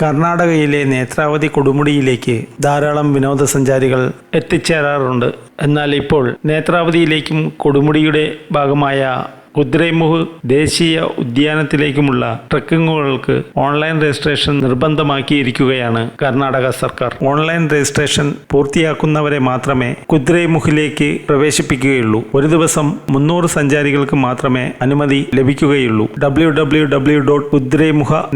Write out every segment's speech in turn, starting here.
കർണാടകയിലെ നേത്രാവതി കൊടുമുടിയിലേക്ക് ധാരാളം വിനോദസഞ്ചാരികൾ എത്തിച്ചേരാറുണ്ട്. എന്നാൽ ഇപ്പോൾ നേത്രാവതിയിലേക്കും കൊടുമുടിയുടെ ഭാഗമായ കുദ്രൈമുഹ് ദേശീയ ഉദ്യാനത്തിലേക്കുമുള്ള ട്രക്കിങ്ങുകൾക്ക് ഓൺലൈൻ രജിസ്ട്രേഷൻ നിർബന്ധമാക്കിയിരിക്കുകയാണ് കർണാടക സർക്കാർ. ഓൺലൈൻ രജിസ്ട്രേഷൻ പൂർത്തിയാക്കുന്നവരെ മാത്രമേ കുദ്രൈമുഹിലേക്ക് പ്രവേശിപ്പിക്കുകയുള്ളൂ. ഒരു ദിവസം മുന്നൂറ് സഞ്ചാരികൾക്ക് മാത്രമേ അനുമതി ലഭിക്കുകയുള്ളൂ. W dot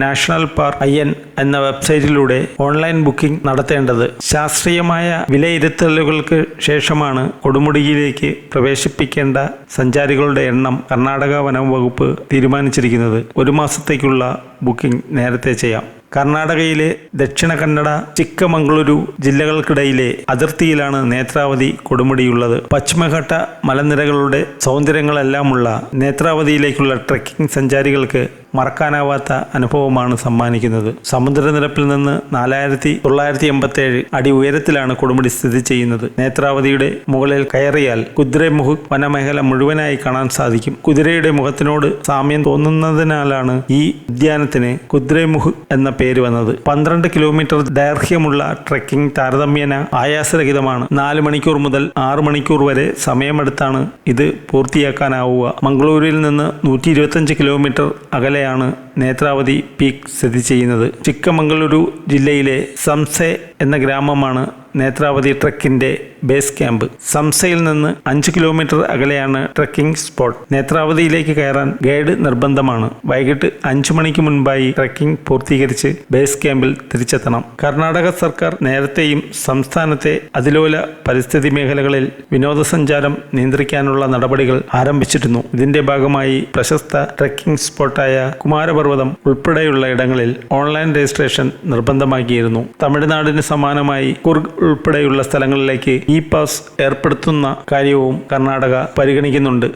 national park I N എന്ന വെബ്സൈറ്റിലൂടെ ഓൺലൈൻ ബുക്കിംഗ് നടത്തേണ്ടത് ശാസ്ത്രീയമായ വിലയിരുത്തലുകൾക്ക് ശേഷമാണ് കൊടുമുടിയിലേക്ക് പ്രവേശിപ്പിക്കേണ്ട സഞ്ചാരികളുടെ എണ്ണം കർണാടക വനം വകുപ്പ് തീരുമാനിച്ചിരിക്കുന്നത് ഒരു മാസത്തേക്കുള്ള ബുക്കിംഗ് നേരത്തെ ചെയ്യാം. കർണാടകയിലെ ദക്ഷിണ കന്നഡ ചിക്കമംഗളൂരു ജില്ലകൾക്കിടയിലെ അതിർത്തിയിലാണ് നേത്രാവതി കൊടുമുടിയുള്ളത്. പശ്ചിമഘട്ട മലനിരകളുടെ സൗന്ദര്യങ്ങളെല്ലാമുള്ള നേത്രാവതിയിലേക്കുള്ള ട്രെക്കിംഗ് സഞ്ചാരികൾക്ക് മറക്കാനാവാത്ത അനുഭവമാണ് സമ്മാനിക്കുന്നത്. സമുദ്രനിരപ്പിൽ നിന്ന് നാലായിരത്തി തൊള്ളായിരത്തി എൺപത്തി ഏഴ് അടി ഉയരത്തിലാണ് കൊടുമുടി സ്ഥിതി ചെയ്യുന്നത്. നേത്രാവതിയുടെ മുകളിൽ കയറിയാൽ കുതിരമുഖ് വനമേഖല മുഴുവനായി കാണാൻ സാധിക്കും. കുതിരയുടെ മുഖത്തിനോട് സാമ്യം തോന്നുന്നതിനാലാണ് ഈ ഉദ്യാനത്തിന് കുതിരമുഖ് എന്ന പേര് വന്നത്. പന്ത്രണ്ട് കിലോമീറ്റർ ദൈർഘ്യമുള്ള ട്രെക്കിംഗ് താരതമ്യേന ആയാസരഹിതമാണ്. നാല് മണിക്കൂർ മുതൽ ആറ് മണിക്കൂർ വരെ സമയമെടുത്താണ് ഇത് പൂർത്തിയാക്കാനാവുക. മംഗളൂരുവിൽ നിന്ന് നൂറ്റി കിലോമീറ്റർ കിലോമീറ്റർ അകലെയാണ് നേത്രാവതി പീക്ക് സ്ഥിതി ചെയ്യുന്നത്. ചിക്കമംഗളൂരു ജില്ലയിലെ സംസെ എന്ന ഗ്രാമമാണ് നേത്രാവതി ട്രക്കിന്റെ ബേസ് ക്യാമ്പ്. സംസയിൽ നിന്ന് അഞ്ച് കിലോമീറ്റർ അകലെയാണ് ട്രക്കിംഗ് സ്പോട്ട്. നേത്രാവതിയിലേക്ക് കയറാൻ ഗൈഡ് നിർബന്ധമാണ്. വൈകിട്ട് അഞ്ചു മണിക്ക് മുൻപായി ട്രക്കിംഗ് പൂർത്തീകരിച്ച് ബേസ് ക്യാമ്പിൽ തിരിച്ചെത്തണം. കർണാടക സർക്കാർ നേരത്തെയും സംസ്ഥാനത്തെ അതിലോല പരിസ്ഥിതി മേഖലകളിൽ വിനോദസഞ്ചാരം നിയന്ത്രിക്കാനുള്ള നടപടികൾ ആരംഭിച്ചിരുന്നു. ഇതിന്റെ ഭാഗമായി പ്രശസ്ത ട്രക്കിംഗ് സ്പോട്ടായ കുമാരപർവതം ഉൾപ്പെടെയുള്ള ഇടങ്ങളിൽ ഓൺലൈൻ രജിസ്ട്രേഷൻ നിർബന്ധമാക്കിയിരുന്നു. തമിഴ്നാടിന് സമാനമായി കുർഗ് ഉൾപ്പെടെയുള്ള സ്ഥലങ്ങളിലേക്ക് ഇ പാസ് ഏർപ്പെടുത്തുന്ന കാര്യവും കർണാടക പരിഗണിക്കുന്നുണ്ട്.